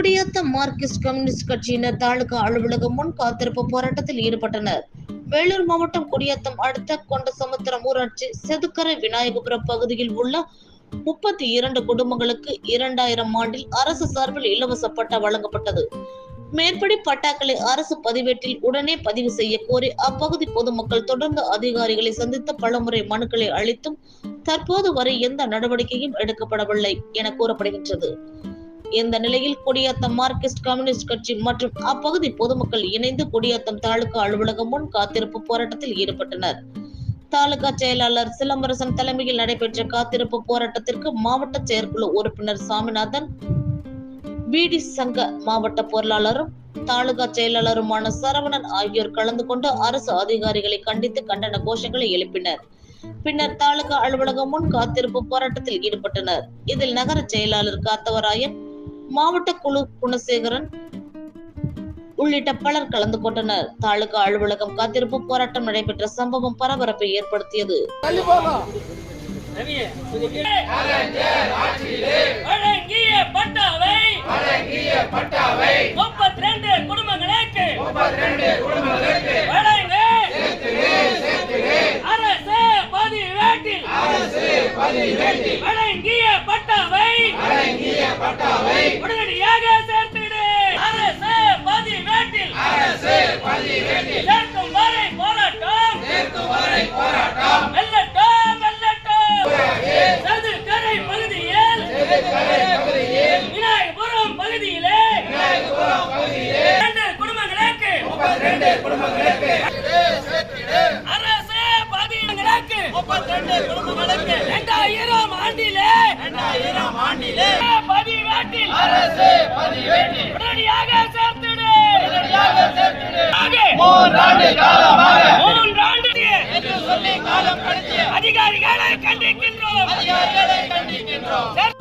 Gudiyatham Marxist communist கட்சியினர் தாலுகா அலுவலகம் முன் காத்திருப்பு போராட்டத்தில் ஈடுபட்டனர். வேலூர் மாவட்டம் குடியாத்தம் அடுத்த கொண்ட சமுத்திரம் ஊராட்சி செதுக்கரை விநாயகபுரம் பகுதியில் உள்ள முப்பத்தி இரண்டு குடும்பங்களுக்கு இரண்டாயிரம் ஆண்டில் அரசு சார்பில் இலவச பட்டா வழங்கப்பட்டது. மேற்படி பட்டாக்களை அரசு பதிவேட்டில் உடனே பதிவு செய்ய கோரி அப்பகுதி பொதுமக்கள் தொடர்ந்து அதிகாரிகளை சந்தித்து பலமுறை மனுக்களை அளித்தும் தற்போது வரை எந்த நடவடிக்கையும் எடுக்கப்படவில்லை என கூறப்படுகின்றது. இந்த நிலையில் குடியாத்தம் மார்க்சிஸ்ட் கம்யூனிஸ்ட் கட்சி மற்றும் அப்பகுதி பொதுமக்கள் இணைந்து குடியாத்தம் தாலுகா அலுவலகம் முன் காத்திருப்பு போராட்டத்தில் ஈடுபட்டனர். தாலுகா செயலாளர் சிலம்பரசன் தலைமையில் நடைபெற்ற காத்திருப்பு போராட்டத்திற்கு மாவட்ட செயற்குழு உறுப்பினர் சாமிநாதன் பிடி சங்க மாவட்ட பொருளாளரும் தாலுகா செயலாளருமான சரவணன் ஆகியோர் கலந்து கொண்டு அரசு அதிகாரிகளை கண்டித்து கண்டன கோஷங்களை எழுப்பினர். பின்னர் தாலுகா அலுவலகம் முன் காத்திருப்பு போராட்டத்தில் ஈடுபட்டனர். இதில் நகர செயலாளர் காத்தவராயன் மாவட்ட குழு குணசேகரன் உள்ளிட்ட பலர் கலந்து கொண்டனர். தாலுகா அலுவலகம் காத்திருப்பு போராட்டம் நடைபெற்ற சம்பவம் பரபரப்பை ஏற்படுத்தியது. வழங்கிய பட்டாவை! வழங்கிய பட்டாவை! முப்பத்தி ரெண்டு குடும்பங்களுக்கு முப்பத்தி ரெண்டு குடும்பங்களுக்கு வழங்க அரசு பதிவேட்டில் அரசு பதிவேட்டில் வழங்கிய பட்டாவை உடனடியாக சேர்த்திடு அரசு பதிவேட்டில். அரசு பதிவேட்டில். சேர்க்கும் வரை போராட்டம். சேர்க்கும் வரை போராட்டம். வெல்லட்டும் வெல்லட்டும். சதுக்கரை பகுதியில். விநாயகபுரம் பகுதியிலே. இரண்டு குடும்பங்களுக்கு. அரசு பதினங்களுக்கு குடும்பங்களுக்கு. இரண்டாயிரம் ஆண்டிலே. இரண்டாயிரம் ஆண்டிலே. பதிவேட்டில். அரசு பதிவேட்டில். உடனடியாக சேர்த்திடு. உடனடியாக சேர்த்திடு. மூன்றாண்டு காலமாக. மூன்றாண்டு என்று சொல்லி காலம் கடத்திய அதிகாரிகளை கண்டிக்கின்றோம். அதிகாரிகளை கண்டிக்கின்றோம்.